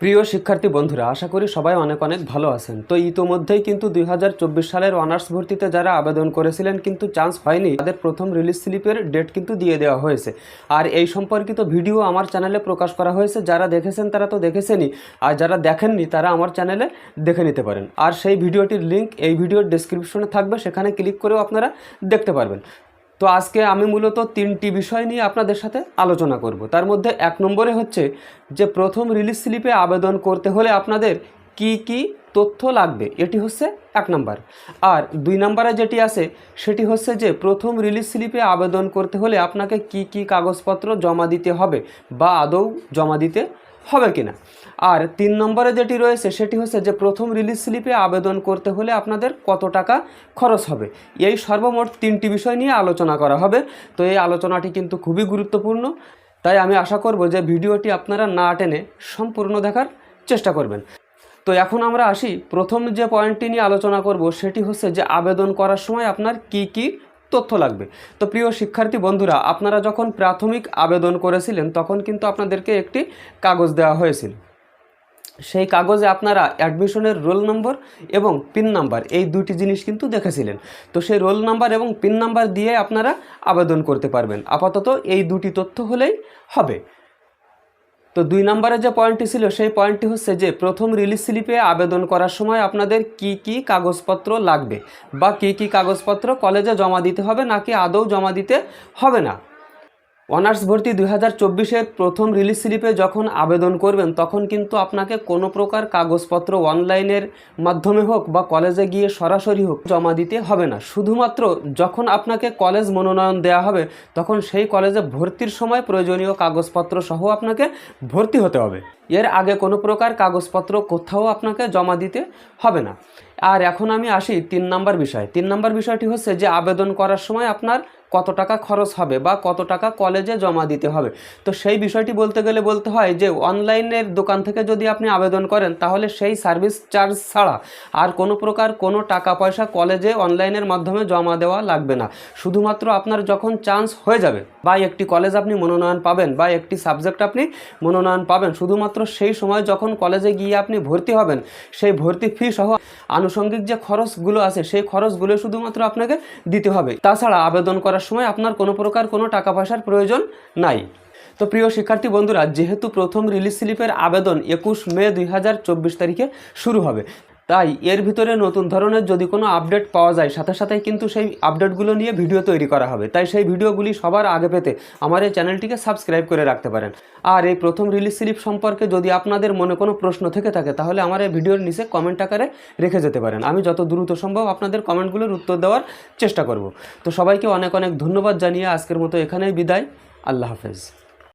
প্রিয় শিক্ষার্থী বন্ধুরা, আশা করি সবাই অনেক অনেক ভালো আছেন। তো ইতোমধ্যেই কিন্তু দুই হাজার চব্বিশ সালের অনার্স ভর্তিতে যারা আবেদন করেছিলেন কিন্তু চান্স হয়নি তাদের প্রথম রিলিজ স্লিপের ডেট কিন্তু দিয়ে দেওয়া হয়েছে। আর এই সম্পর্কিত ভিডিও আমার চ্যানেলে প্রকাশ করা হয়েছে, যারা দেখেছেন তারা তো দেখেছেনই, আর যারা দেখেননি তারা আমার চ্যানেলে দেখে নিতে পারেন। আর সেই ভিডিওটির লিঙ্ক এই ভিডিওর ডেসক্রিপশনে থাকবে, সেখানে ক্লিক করেও আপনারা দেখতে পারবেন। তো আজকে আমি মূলত তিনটি বিষয় নিয়ে আপনাদের সাথে আলোচনা করব। তার মধ্যে এক নম্বরে হচ্ছে যে প্রথম রিলিজ স্লিপে আবেদন করতে হলে আপনাদের কি কি তথ্য লাগবে, এটি হচ্ছে এক নম্বর। আর দুই নম্বরে যেটি আছে, সেটি হচ্ছে যে প্রথম রিলিজ স্লিপে আবেদন করতে হলে আপনাকে কি কি কাগজপত্র জমা দিতে হবে বা আদৌ জমা দিতে হবে কিনা? আর তিন নম্বরে যেটি রয়েছে, সেটি হচ্ছে যে প্রথম রিলিজ স্লিপে আবেদন করতে হলে আপনাদের কত টাকা খরচ হবে? এই সর্বমোট তিনটি বিষয় নিয়ে আলোচনা করা হবে। তো এই আলোচনাটি কিন্তু খুবই গুরুত্বপূর্ণ। তাই আমি আশা করব যে ভিডিওটি আপনারা না টেনে সম্পূর্ণ দেখার চেষ্টা করবেন। তো এখন আমরা আসি। প্রথম যে পয়েন্টটি নিয়ে আলোচনা করব, সেটি হচ্ছে যে আবেদন করার সময় আপনার কি কি তথ্য লাগবে। তো প্রিয় শিক্ষার্থী বন্ধুরা, আপনারা যখন প্রাথমিক আবেদন করেছিলেন, তখন কিন্তু আপনাদেরকে একটি কাগজ দেওয়া হয়েছিল। সেই কাগজে আপনারা অ্যাডমিশনের রোল নম্বর এবং পিন নাম্বার, এই দুটি জিনিস কিন্তু দেখেছিলেন। তো সেই রোল নাম্বার এবং পিন নাম্বার দিয়ে আপনারা আবেদন করতে পারবেন। আপাতত এই দুটি তথ্য হলেই হবে। তো দুই নম্বরে যে পয়েন্টটি ছিল, সেই পয়েন্টটি হচ্ছে যে প্রথম রিলিজ স্লিপে আবেদন করার সময় আপনাদের কি কি কাগজপত্র লাগবে? বা কি কি কাগজপত্র কলেজে জমা দিতে হবে নাকি আদৌ জমা দিতে হবে না? অনার্স ভর্তি দুই হাজার চব্বিশের প্রথম রিলিজ স্লিপে যখন আবেদন করবেন, তখন কিন্তু আপনাকে কোনো প্রকার কাগজপত্র অনলাইনের মাধ্যমে হোক বা কলেজে গিয়ে সরাসরি হোক জমা দিতে হবে না। শুধুমাত্র যখন আপনাকে কলেজ মনোনয়ন দেওয়া হবে, তখন সেই কলেজে ভর্তির সময় প্রয়োজনীয় কাগজপত্র সহ আপনাকে ভর্তি হতে হবে। এর আগে কোনো প্রকার কাগজপত্র কোথাও আপনাকে জমা দিতে হবে না। আর এখন আমি আসি তিন নাম্বার বিষয়। তিন নাম্বার বিষয়টি হচ্ছে যে আবেদন করার সময় আপনার কত টাকা খরচ হবে বা কত টাকা কলেজে জমা দিতে হবে। তো সেই বিষয়টি বলতে গেলে বলতে হয় যে অনলাইনের দোকান থেকে যদি আপনি আবেদন করেন তাহলে সেই সার্ভিস চার্জ ছাড়া আর কোনো প্রকার কোনো টাকা পয়সা কলেজে অনলাইনের মাধ্যমে জমা দেওয়া লাগবে না। শুধুমাত্র আপনার যখন চান্স হয়ে যাবে বা একটি কলেজ আপনি মনোনয়ন পাবেন বা একটি সাবজেক্ট আপনি মনোনয়ন পাবেন। শুধুমাত্র সেই সময় যখন কলেজে গিয়ে আপনি ভর্তি হবেন, সেই ভর্তি ফি সহ আনুষঙ্গিক যে খরচগুলো আছে, সেই খরচগুলো শুধুমাত্র আপনাকে দিতে হবে। তাছাড়া আবেদন করার সময় আপনার কোনো প্রকার কোনো টাকা পয়সার প্রয়োজন নাই। তো প্রিয় শিক্ষার্থী বন্ধুরা, যেহেতু প্রথম রিলিজ স্লিপের আবেদন একুশ মে দুই হাজার চব্বিশ তারিখে শুরু হবে তাই এর ভিতরে নতুন ধরনের যদি কোনো আপডেট পাওয়া যায়, সাথে সাথে কিন্তু সেই আপডেটগুলো নিয়ে ভিডিও তৈরি করা হবে। তাই সেই ভিডিওগুলি সবার আগে পেতে আমার এই চ্যানেলটিকে সাবস্ক্রাইব করে রাখতে পারেন। আর এই প্রথম রিলিজ স্লিপ সম্পর্কে যদি আপনাদের মনে কোনো প্রশ্ন থেকে থাকে, তাহলে আমার এই ভিডিওর নিচে কমেন্ট আকারে রেখে যেতে পারেন। আমি যত দ্রুত সম্ভব আপনাদের কমেন্টগুলোর উত্তর দেওয়ার চেষ্টা করব। তো সবাইকে অনেক অনেক ধন্যবাদ জানিয়ে আজকের মতো এখানেই বিদায়। আল্লাহ হাফেজ।